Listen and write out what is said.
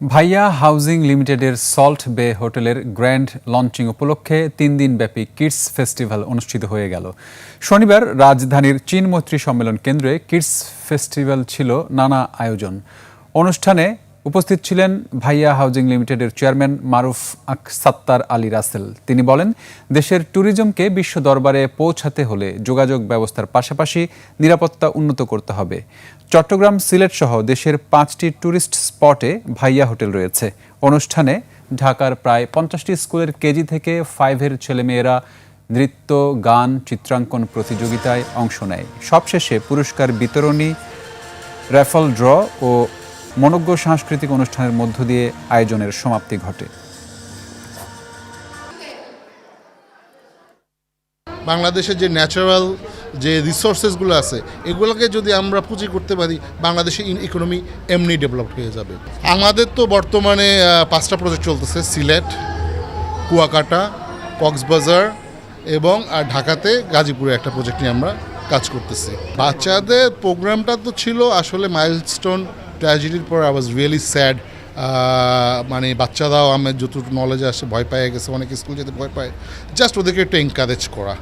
ভাইয়া হাউজিং লিমিটেডের সল্ট বে হোটেলের গ্র্যান্ড লঞ্চিং উপলক্ষে তিন দিনব্যাপী কিডস ফেস্টিভ্যাল অনুষ্ঠিত হয়ে গেল। শনিবার রাজধানীর চীন মৈত্রী সম্মেলন কেন্দ্রে কিডস ফেস্টিভ্যাল ছিল নানা আয়োজন। অনুষ্ঠানে উপস্থিত ছিলেন ভাইয়া হাউজিং লিমিটেডের চেয়ারম্যান মারুফ আক সাত্তার আলী রাসেল। তিনি বলেন, দেশের ট্যুরিজমকে বিশ্ব দরবারে পৌঁছাতে হলে যোগাযোগ ব্যবস্থার পাশাপাশি নিরাপত্তা উন্নত করতে হবে। চট্টগ্রাম সিলেট সহ দেশের পাঁচটি ট্যুরিস্ট স্পটে ভাইয়া হোটেল রয়েছে। অনুষ্ঠানে ঢাকার প্রায় পঞ্চাশটি স্কুলের কেজি থেকে ফাইভের ছেলেমেয়েরা নৃত্য, গান, চিত্রাঙ্কন প্রতিযোগিতায় অংশ নেয়। সবশেষে পুরস্কার বিতরণী র্যাফল ড্র ও মনজ্ঞ সাংস্কৃতিক অনুষ্ঠানের মধ্য দিয়ে আয়োজনের সমাপ্তি ঘটে। বাংলাদেশের যে ন্যাচারাল যে রিসোর্সেসগুলো আছে, এগুলোকে যদি আমরা পুঁজি করতে পারি, বাংলাদেশের ইকোনমি এমনি ডেভেলপ হয়ে যাবে। আমাদের তো বর্তমানে পাঁচটা প্রজেক্ট চলতেছে, সিলেট, কুয়াকাটা, কক্সবাজার এবং, আর ঢাকাতে গাজীপুরে একটা প্রজেক্ট নিয়ে আমরা কাজ করতেছি। বাচ্চাদের প্রোগ্রামটা তো ছিল আসলে মাইলস্টোন ট্র্যাজেডির পর আই ওয়াজ রিয়েলি স্যাড মানে বাচ্চারাও আমার যতটুকু নলেজে আসে, ভয় পায় গেছে, অনেক স্কুল যেতে ভয় পায়। জাস্ট ওদেরকে একটু এনকারেজ করা।